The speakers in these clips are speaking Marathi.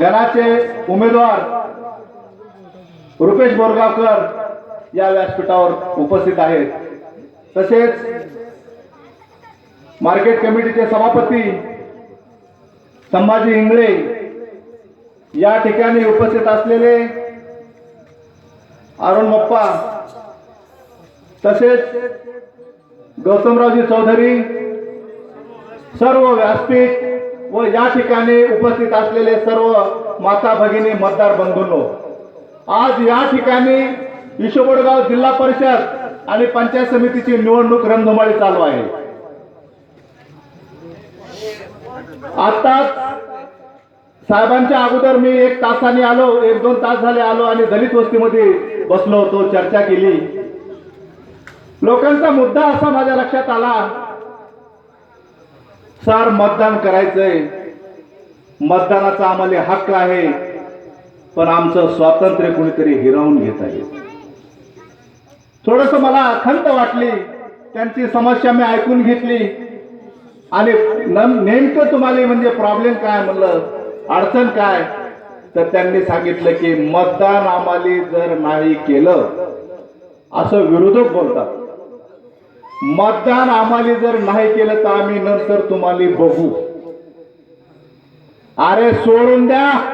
गणाचे उमेदवार रुपेश बोरगावकर या व्यासपीठावर उपस्थित आहेत. तसेच मार्केट कमिटीचे सभापती संभाजी इंगळे या ठिकाणी उपस्थित असलेले अरुण मप्पा तसेच गौतमरावजी चौधरी सर्व व्यासपीठ व या ठिकाणी उपस्थित असलेले सर्व माता भगिनी मतदार बंधूंनो आज या ठिकाणी ईशोबडगाव जिल्हा परिषद आणि पंचायत समितीची निवडणूक रणधुमाळी चालू आहे. आताच साहेबांच्या अगोदर मी एक तासाने आलो एक दोन तास झाले आलो आणि दलित वस्तीमध्ये बसलो होतो चर्चा केली. लोकांचा मुद्दा असा माझ्या लक्षात आला सर मतदान करायचंय. मतदानाचा आम्हाला हक्क आहे पण आमचं स्वातंत्र्य कुणीतरी हिरावून घेत आहे. थोडस मला अखंत वाटली त्यांची समस्या मी ऐकून घेतली. आणि नेमकं तुम्हाला म्हणजे प्रॉब्लेम काय म्हणलं अडचण काय तर त्यांनी सांगितलं की मतदान आम्हाला जर नाही केलं असं विरोधक बोलतात. मतदान आम्हाला जर नाही केलं तर आम्ही नंतर तुम्हाला बघू. अरे सोडून द्या.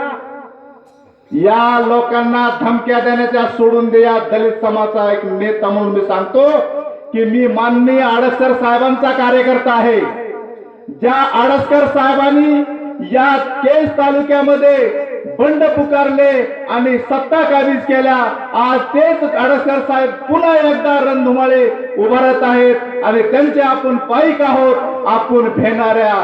या लोकांना धमक्या देण्याच्या सोडून दे या दलित समाजाचा एक नेता म्हणून मी सांगतो की मी माननीय आडसकर साहेबांचा कार्यकर्ता आहे. ज्या आडसकर साहेबांनी या केस तालुक्यामध्ये बंड पुकारले आणि सत्ता काबीज केल्या. आज तेच आडसकर साहेब पुन्हा एकदा रणधुमाळे उभारत आहेत. आणि त्यांचे आपण पाईक आहोत. आपण भेणाऱ्या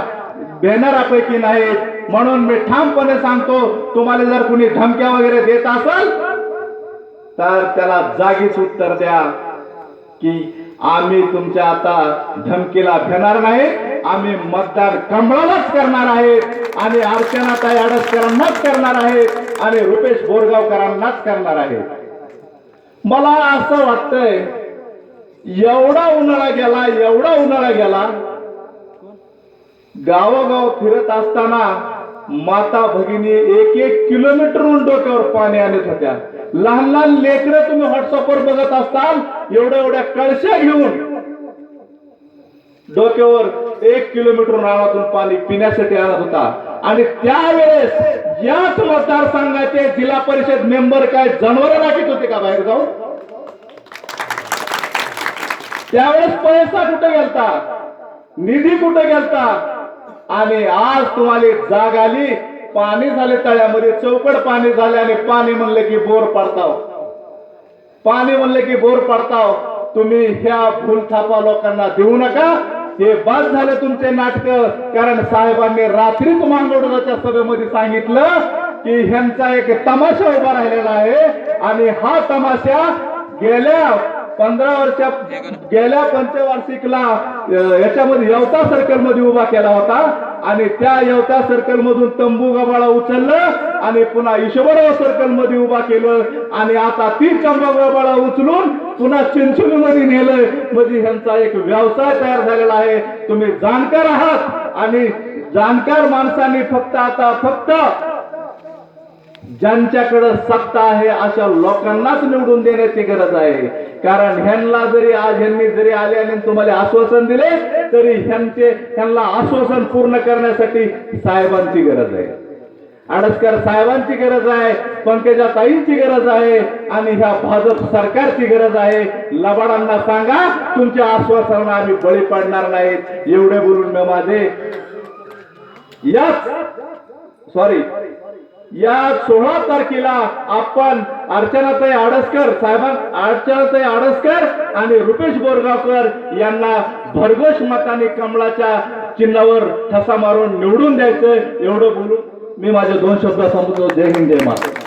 भेणाऱ्यापैकी नाहीत. म्हणून मी ठामपणे सांगतो तुम्हाला जर कुणी धमक्या वगैरे देत असाल तर त्याला जागीच उत्तर द्या की आम्ही तुमच्या आता धमकीला भेणार नाही. आम्ही मतदान कमळालाच करणार आहे आणि अर्चनाताई अडसकरांनाच करणार आहे आणि रुपेश बोरगावकरांनाच करणार आहे मला असं वाटतंय एवढा उन्हाळा गेला एवढा उन्हाळा गेला गावोगाव फिरत असताना माता भगिनी एक एक किलोमीटरहून डोक्यावर पाणी आणत होत्या. लहान लहान लेकरं तुम्ही व्हॉट्सअपवर बघत असताल एवढ्या एवढ्या कळश्या घेऊन डोक्यावर एक किलोमीटर रानातून पाणी पिण्यासाठी आणत होता. आणि त्यावेळेस याच मतदारसंघाचे जिल्हा परिषद मेंबर काय जनावर राखीत होते का बाहेर जाऊन? त्यावेळेस पैसा कुठे गेलता? निधी कुठे गेलता? आणि आज तुम्हाला जाग आली पाणी झाले तळ्यामध्ये चौकड पाणी झाले आणि पाणी म्हणले की बोर पडताव. पाणी म्हणले की बोर पडताव. तुम्ही ह्या फुलथापा लोकांना देऊ नका. हे बाद झालं तुमचे नाटक. कारण साहेबांनी रात्रीच मांगोडच्या सभेमध्ये सांगितलं की ह्यांचा एक तमाशा उभा राहिलेला आहे. आणि हा तमाशा गेल्या पंधरा वर्षा गेल्या पंचवार्षिकला याच्यामध्ये यवता सर्कलमध्ये उभा केला होता आणि त्या यवता सर्कल मधून तंबू गबाळा उचललं आणि पुन्हा ईश्वरराव सर्कलमध्ये उभा केलं आणि आता ती तंबू गबाळा उचलून पुन्हा चिंचोली मध्ये नेलं. म्हणजे ह्यांचा एक व्यवसाय तयार झालेला आहे. तुम्ही जाणकार आहात आणि जाणकार माणसांनी फक्त आता फक्त ज्यांच्याकडं सत्ता आहे अशा लोकांनाच निवडून देण्याची गरज आहे. कारण ह्यांना जरी आज ह्यांनी जरी आले आणि तुम्हाला आश्वासन दिले तरी ह्यांचे ह्यांना आश्वासन पूर्ण करण्यासाठी साहेबांची गरज आहे. आडसकर साहेबांची गरज आहे पंकजा ताईंची गरज आहे आणि ह्या भाजप सरकारची गरज आहे. लबाडांना सांगा तुमच्या आश्वासनाला आम्ही बळी पडणार नाहीत. एवढे बोलून मी माझे याच सॉरी या सोळा तारखेला आपण अर्चनाताई आडसकर साहेबां अर्चनाताई आडसकर आणि रुपेश बोरगावकर यांना भरघोष मताने कमळाच्या चिन्हावर ठसा मारून निवडून द्यायचं. एवढं बोलून मी माझे दोन शब्द समजतो जय हिंद जय महाराज